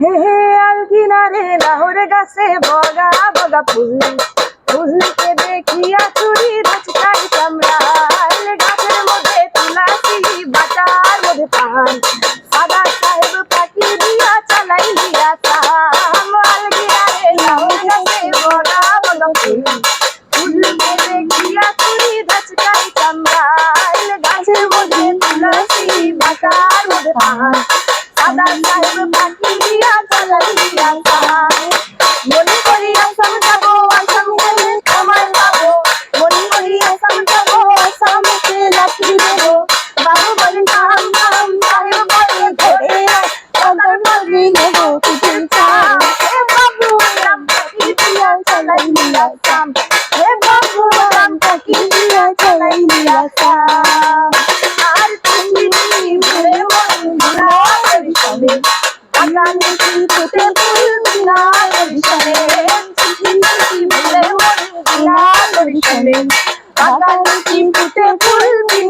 হে আল কিনারে লাহোর গাছে বগা বগা ফুল। ফুলকে দেখিয়া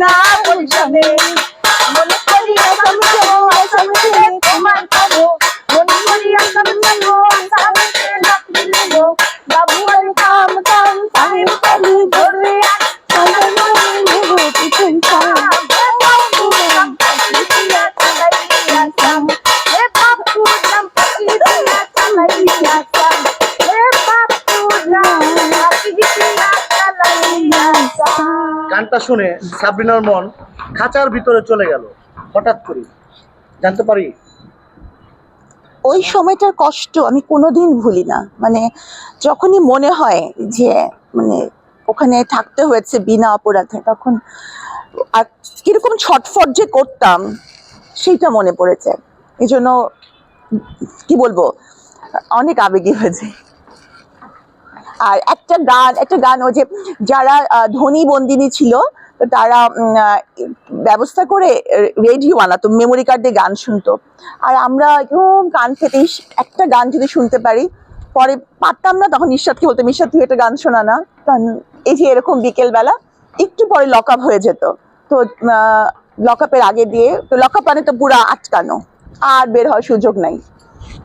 ফুল মিলার বিছানে মনে গানটা শুনে সাবরিনার মন খাঁচার ভিতরে চলে গেল, হঠাৎ করে জানতে পারি? ওই সময়টার কষ্ট আমি কোনোদিন ভুলি না। মানে যখনই মনে হয় যে মানে ওখানে থাকতে হয়েছে বিনা অপরাধে, তখন আর কীরকম ছটফট যে করতাম, সেইটা মনে পড়েছে। এই কি বলব, অনেক আবেগী হয়েছে আর একটা গান একটা গান, ওই যে যারা ধনী বন্দিনী ছিল তারা ব্যবস্থা করে রেডিও বানাতো মেমোরি কার্ড দিয়ে গান শুনতো। আর আমরা একদম কান থেকে একটা গান যদি শুনতে পারি, পরে পারতাম না তখন নিঃস্বাদকে বলতাম নিঃস্বাদ তুই একটা গান শোনা না। কারণ এই যে এরকম বিকেলবেলা, একটু পরে লক আপ হয়ে যেত। তো লক আপের আগে দিয়ে, তো লক আপ মানে তো পুরা আটকানো, আর বের হওয়ার সুযোগ নাই।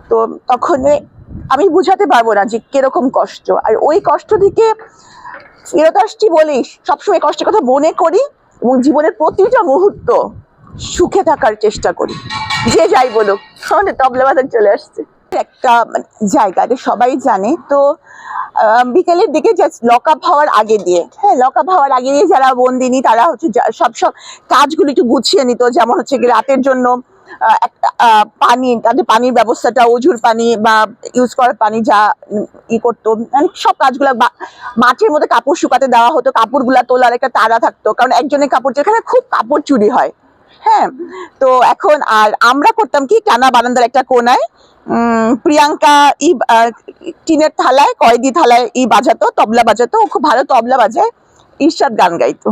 তো তখন আমি বুঝাতে পারব না যে কীরকম কষ্ট। আর ওই কষ্ট থেকে ফেরত আসছি বলিস সবসময় কষ্টের কথা মনে করি এবং জীবনের প্রতিটা মুহূর্ত সুখে থাকার চেষ্টা করি। যে যাই বলুক, আমাদের তবলা বাজার চলে আসছে। একটা মানে জায়গা সবাই জানে। তো বিকেলের দিকে জাস্ট লক আপ হওয়ার আগে দিয়ে হ্যাঁ লক আপ হওয়ার আগে দিয়ে যারা বন্দিনী তারা হচ্ছে সব সব কাজগুলো একটু গুছিয়ে নিত। যেমন হচ্ছে রাতের জন্য পানি, তাদের পানির ব্যবস্থাটা, অজুর পানি বা ইউজ করার পানি যা ই করতো মানে সব কাজগুলো মাঠের মধ্যে কাপড় শুকাতে দেওয়া হতো, কাপড়গুলা তোলার একটা তারা থাকতো, কারণ একজনের কাপড়, যেখানে খুব কাপড় চুরি হয় হ্যাঁ? তো এখন আর আমরা করতাম কি, টানা বারান্দার একটা কোনায় প্রিয়াঙ্কা ই টিনের থালায়, কয়েদি থালায় ই বাজাতো, তবলা বাজাতো খুব ভালো তবলা বাজায় ঈর্ষাদ গান গাইতো।